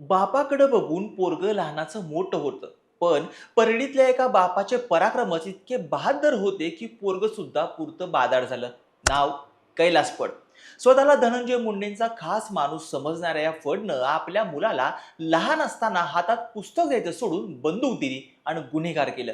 बापाकडे बघून पोरग लहानाचं मोठं होतं. पण परळीतल्या एका बापाचे पराक्रमच इतके बहादर होते की पोरग सुद्धा पुरतं बादाड झालं. नाव कैलास फड. स्वतःला धनंजय मुंडेंचा खास माणूस समजणाऱ्या या फडनं आपल्या मुलाला लहान असताना हातात पुस्तक द्यायचं सोडून बंदूक दिली आणि गुन्हेगार केलं.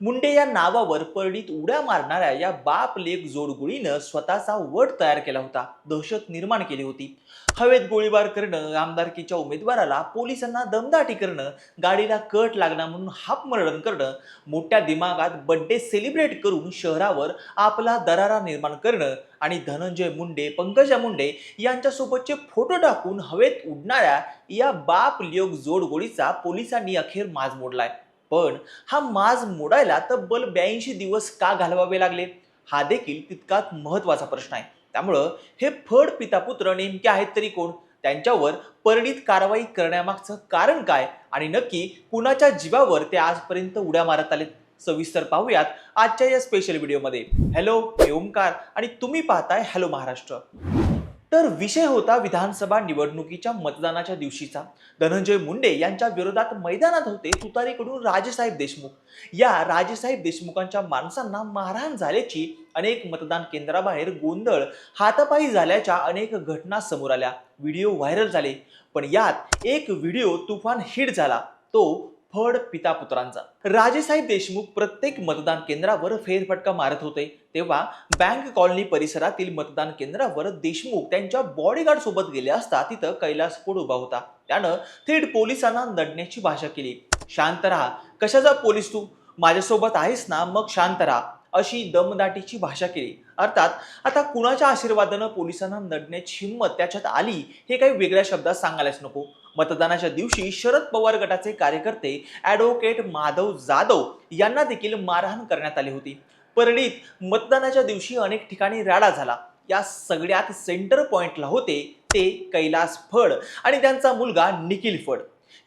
मुंडे या नावावर परडीत उड्या मारणाऱ्या या बाप लेख जोडगुळीनं स्वतःचा वट तयार केला होता. दहशत निर्माण केली होती. हवेत गोळीबार करणं आमदारकीच्या उमेदवाराला पोलिसांना दमदाटी करणं गाडीला कट लागणार म्हणून हाप मर्डन करणं मोठ्या दिमागात बड्डे सेलिब्रेट करून शहरावर आपला दरारा निर्माण करणं आणि धनंजय मुंडे पंकजा मुंडे यांच्यासोबतचे फोटो टाकून हवेत उडणाऱ्या या बाप लियोग जोडगोळीचा पोलिसांनी अखेर माज मोडलाय. पण हा माज मोडायला तब्बल ब्याऐंशी दिवस का घालवावे लागले? हा देखील तितकाच महत्त्वाचा प्रश्न आहे. त्यामुळं हे फड पितापुत्र नेमके आहेत तरी कोण? त्यांच्यावर परिणित कारवाई करण्यामागचं कारण काय? आणि नक्की कुणाच्या जीवावर ते आजपर्यंत उड्या मारत आलेत? सविस्तर पाहूयात आजच्या या स्पेशल व्हिडिओमध्ये हॅलो मी ओमकार आणि तुम्ही पाहताय हॅलो महाराष्ट्र. तर विषय होता विधानसभा निवडणुकीच्या मतदानाच्या दिवशीचा. धनंजय मुंडे यांच्या विरोधात मैदानात होते तुतारीकडून राजेसाहेब देशमुख. या राजेसाहेब देशमुखांच्या माणसांना मारहाण झाल्याची अनेक मतदान केंद्राबाहेर गोंधळ हातापायी झाल्याच्या अनेक घटना समोर आल्या. व्हिडिओ व्हायरल झाले. पण यात एक व्हिडिओ तुफान हिट झाला. तो फड पिता पुत्रांचा. राजेसाहेब देशमुख प्रत्येक मतदान केंद्रावर फेरफटका मारत होते. तेव्हा बँक कॉलनी परिसरातील मतदान केंद्रावर देशमुख त्यांच्या बॉडीगार्ड सोबत गेले असता तिथं कैलास फोड उभा होता. त्यानं थेट पोलिसांना नडण्याची भाषा केली. शांत राहा. कशाचा पोलीस तू? माझ्यासोबत आहेस ना मग शांत राहा. अशी दमदाटीची भाषा केली. अर्थात आता कुणाच्या आशीर्वादानं पोलिसांना नडण्याची हिंमत त्याच्यात आली हे काही वेगळ्या शब्दात सांगायलाच नको. मतदानाच्या दिवशी शरद पवार गटाचे कार्यकर्ते ॲडव्होकेट माधव जाधव यांना देखील मारहाण करण्यात आली होती. परळीत मतदानाच्या दिवशी अनेक ठिकाणी राडा झाला. या सगळ्यात सेंटर पॉइंटला होते ते कैलास फड आणि त्यांचा मुलगा निखिल फड.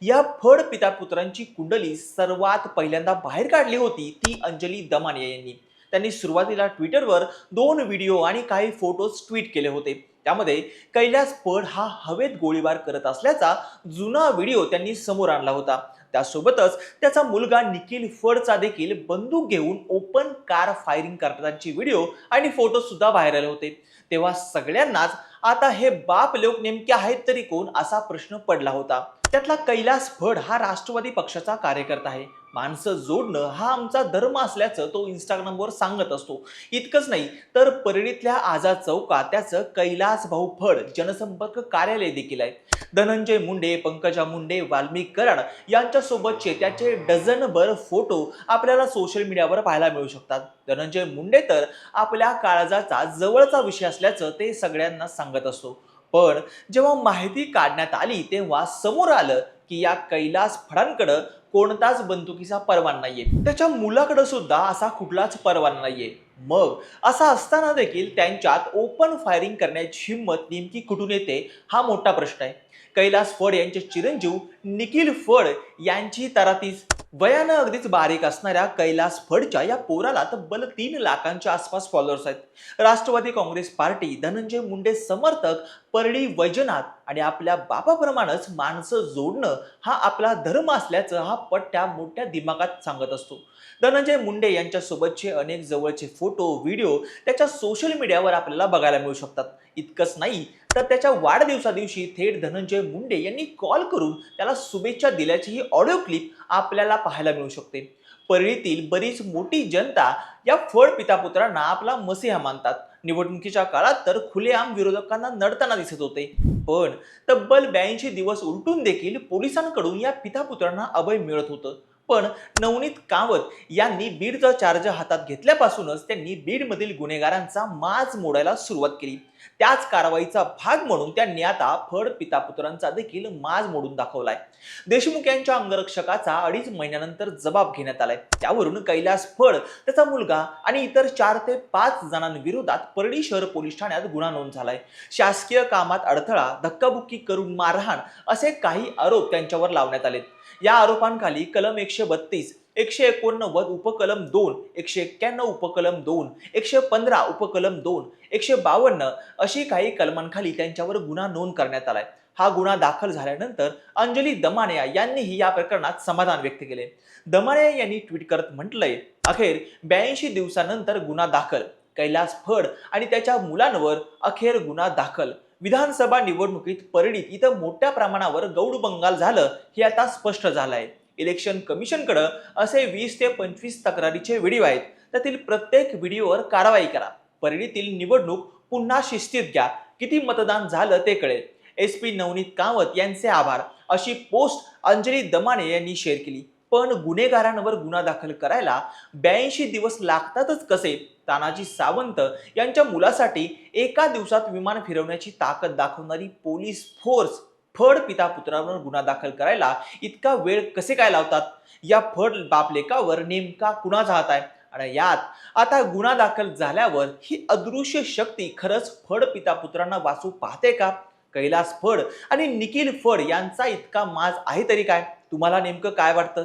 या फड पितापुत्रांची कुंडली सर्वात पहिल्यांदा बाहेर काढली होती ती अंजली दमानिया यांनी. त्यांनी सुरुवातीला ट्विटरवर दोन व्हिडिओ आणि काही फोटोज ट्विट केले होते. त्यामध्ये कैलास फड हा हवेत गोळीबार करत असल्याचा जुना व्हिडिओ त्यांनी समोर आणला होता. त्यासोबतच त्याचा मुलगा निखिल फडचा देखील बंदूक घेऊन ओपन कार फायरिंग करतानाची व्हिडिओ आणि फोटो सुद्धा व्हायरल होते. तेव्हा सगळ्यांनाच आता हे बाप लोक नेमके आहेत तरी कोण असा प्रश्न पडला होता. त्यातला कैलास फड हा राष्ट्रवादी पक्षाचा कार्यकर्ता आहे. माणसं जोडणं हा आमचा धर्म असल्याचं तो इंस्टाग्रामवर सांगत असतो. इतकंच नाही तर परळीतल्या आझाद चौकात त्याचं कैलास भाऊ फड जनसंपर्क कार्यालय देखील आहे. धनंजय मुंडे पंकजा मुंडे वाल्मिक कराड यांच्यासोबतचे त्याचे डझनभर फोटो आपल्याला सोशल मीडियावर पाहायला मिळू शकतात. धनंजय मुंडे तर आपल्या काळजाचा जवळचा विषय असल्याचं ते सगळ्यांना सांगत असतो. पण जेव्हा माहिती काढण्यात आली तेव्हा समोर आलं की या कैलास फडांकडं कोणताच बंदुकीचा परवाना नाहीये. त्याच्या मुलाकडे सुद्धा असा कुठलाच परवाना नाहीये. मग असा असताना देखील त्यांच्यात ओपन फायरिंग करण्याची हिंमत नेमकी कुठून येते? हा मोठा प्रश्न आहे. कैलास फड यांचे चिरंजीव निखिल फड यांची तरातीच वयानं अगदीच बारीक असणाऱ्या कैलास फडच्या या पोराला तब्बल तीन लाखांच्या आसपास फॉलोअर्स आहेत. राष्ट्रवादी काँग्रेस पार्टी धनंजय मुंडे समर्थक परळी वैजनाथ आणि आपल्या बापाप्रमाणेच माणसं जोडणं हा आपला धर्म असल्याचं हा पट्ट्या मोठ्या दिमागात सांगत असतो. धनंजय मुंडे यांच्यासोबतचे अनेक जवळचे फोटो व्हिडिओ त्याच्या सोशल मीडियावर आपल्याला बघायला मिळू शकतात. इतकंच नाही तर त्याच्या वाढदिवसा दिवशी थेट धनंजय मुंडे यांनी कॉल करून त्याला शुभेच्छा दिल्याची ही ऑडिओ क्लिप आपल्याला पाहायला मिळू शकते. परळीतील बरीच मोठी जनता या फळ पितापुत्रांना आपला मसिहा मानतात. निवडणुकीच्या काळात तर खुलेआम विरोधकांना नडताना दिसत होते. पण तब्बल ब्याऐंशी दिवस उलटून देखील पोलिसांकडून या पितापुत्रांना अभय मिळत होतं. पण नवनीत कावत यांनी बीडचा चार्ज हातात घेतल्यापासूनच त्यांनी बीडमधील गुन्हेगारांचा माज मोडायला सुरुवात केली. त्याच कारवाईचा भाग म्हणून त्यांनी आता फड पितापुत्रांचा देखील माज मोडून दाखवलाय. देशमुख यांच्या अंगरक्षकाचा अडीच महिन्यानंतर जबाब घेण्यात आलाय. त्यावरून कैलास फड त्याचा मुलगा आणि इतर चार ते पाच जणांविरोधात परडी शहर पोलीस ठाण्यात गुन्हा नोंद झालाय. शासकीय कामात अडथळा धक्काबुक्की करून मारहाण असे काही आरोप त्यांच्यावर लावण्यात आलेत. या आरोपांखाली कलम एकशे बत्तीस एकशे एकोणनव्वद उपकलम दोन एकशे एक्क्याण्णव उपकलम दोन एकशे पंधरा उपकलम दोन एकशे बावन्न अशी काही कलमांखाली त्यांच्यावर गुन्हा नोंद करण्यात आलाय. हा गुन्हा दाखल झाल्यानंतर अंजली दमानिया यांनीही या प्रकरणात समाधान व्यक्त केले. दमानिया यांनी ट्विट करत म्हटलंय अखेर ब्याऐंशी दिवसानंतर गुन्हा दाखल कैलास फड आणि त्याच्या मुलांवर अखेर गुन्हा दाखल. विधानसभा निवडणुकीत परळीत इथं मोठ्या प्रमाणावर गौड बंगाल झालं हे आता स्पष्ट झालं आहे इलेक्शन कमिशनकडं असे वीस ते पंचवीस तक्रारीचे व्हिडिओ आहेत. त्यातील प्रत्येक व्हिडिओवर कारवाई करा. परळीतील निवडणूक पुन्हा शिस्तीत घ्या. किती मतदान झालं ते कळेल. एस पी नवनीत कामत यांचे आभार. अशी पोस्ट अंजली दमाने यांनी शेअर केली. पण गुन्हेगारांवर गुन्हा दाखल करायला ब्याऐंशी दिवस लागतातच कसे? तानाजी सावंत यांच्या मुलासाठी एका दिवसात विमान फिरवण्याची ताकद दाखवणारी पोलीस फोर्स फड पिता पुत्रावर गुन्हा दाखल करायला इतका वेळ कसे काय लावतात? या फड बापलेकावर नेमका कुणाचा हात आहे? आणि यात आता गुन्हा दाखल झाल्यावर ही अदृश्य शक्ती खरंच फड पिता पुत्रांना वाचू पाहते का? कैलास फड आणि निखिल फड यांचा इतका माज आहे तरी काय? तुम्हाला नेमकं काय वाटतं?